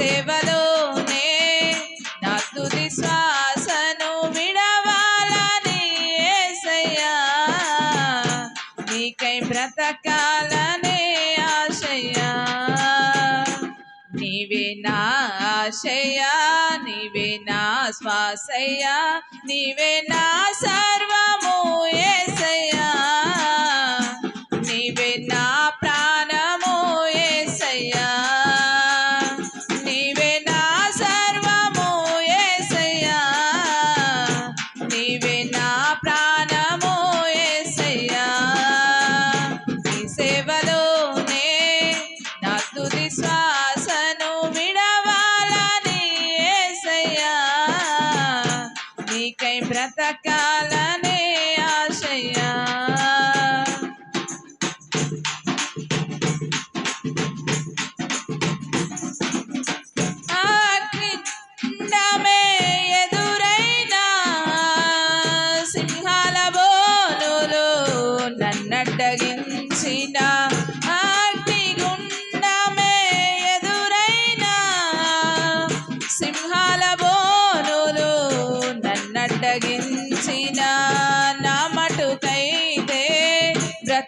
సేవలోనే నా తుది శ్వాసను విడవాలని ఏసయ్యా. నీకై బ్రతకాలనే ఆశయ్యా. నీవే నా ఆశయ్యా నీవే నా శ్వాసయ్యా నీవే నా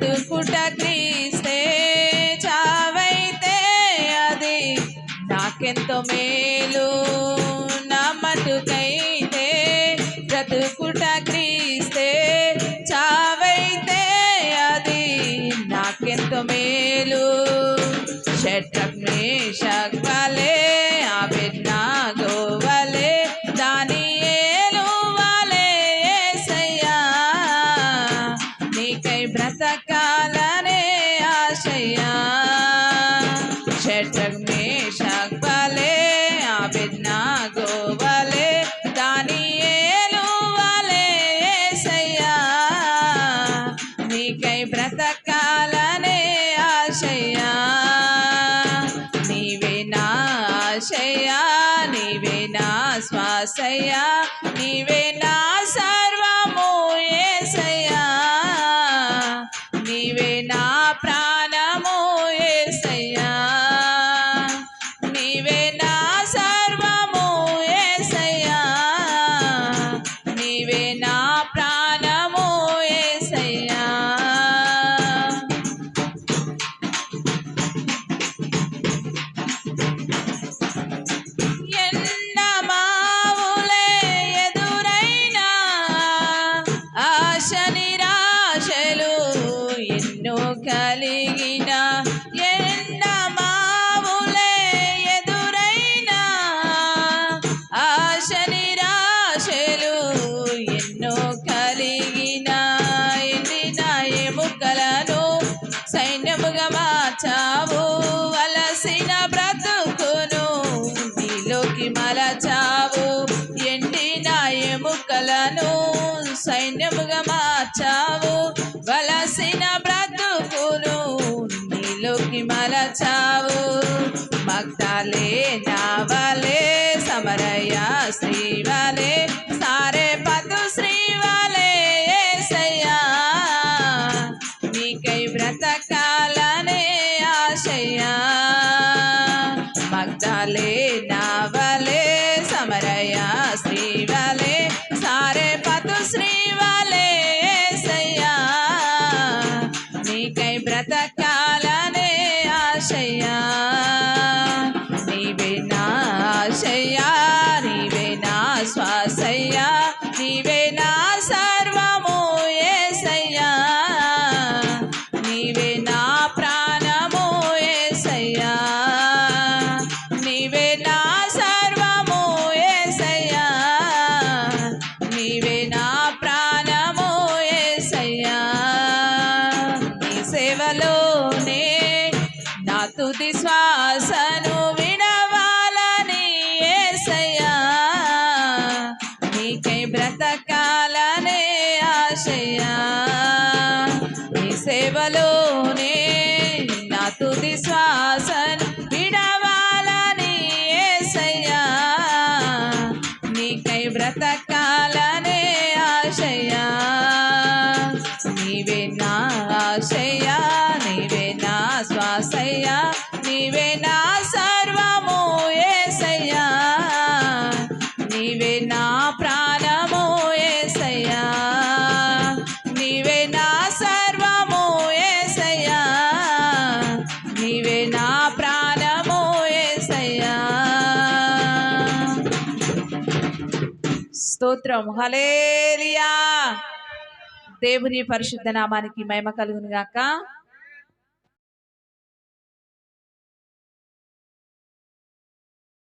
బ్రతుకుట క్రీస్తే చావైతే అది నాకెంతో మేలు. నా మటుకైతే బ్రతుకుట క్రీస్తే చావైతే అది నాకెంతో మేలు. షట్రగ్నే నీకై బ్రతకాలనే ఆశయ్యా షట్రగ్నే షగ్వలే ఆబెన్నా గోవలే దాని ఏలు వలే ఏసయ్యా. నీకై బ్రతకాలనే ఆశయ్యా నీవే నా ఆశయ్యా నీవే నా శ్వాసయ్యా. నీవే నా కలిగిన ఎండమావులే ఎదురైనా ఆశ నిరాశలు ఎన్నో కలిగిన ఎండిన ఎముకలను సైన్యముగా మార్చావు వలసిన బ్రతుకును నీలోకి మలచావు. నీలోకి మలచావు. మగ్దాలే నావలే సమరయ శ్రీవలే సారే పదు శ్రీవలే ఏసయ్యా నీకై బ్రతకాలనే ఆశయ్యా. మగ్దాలే నావలే సమరయ శ్రీవలే సేవలోనే నా తుది శ్వాసను స్తోత్రం. హలేలియా దేవుని పరిశుద్ధ నామానికి మహిమ కలుగును గాక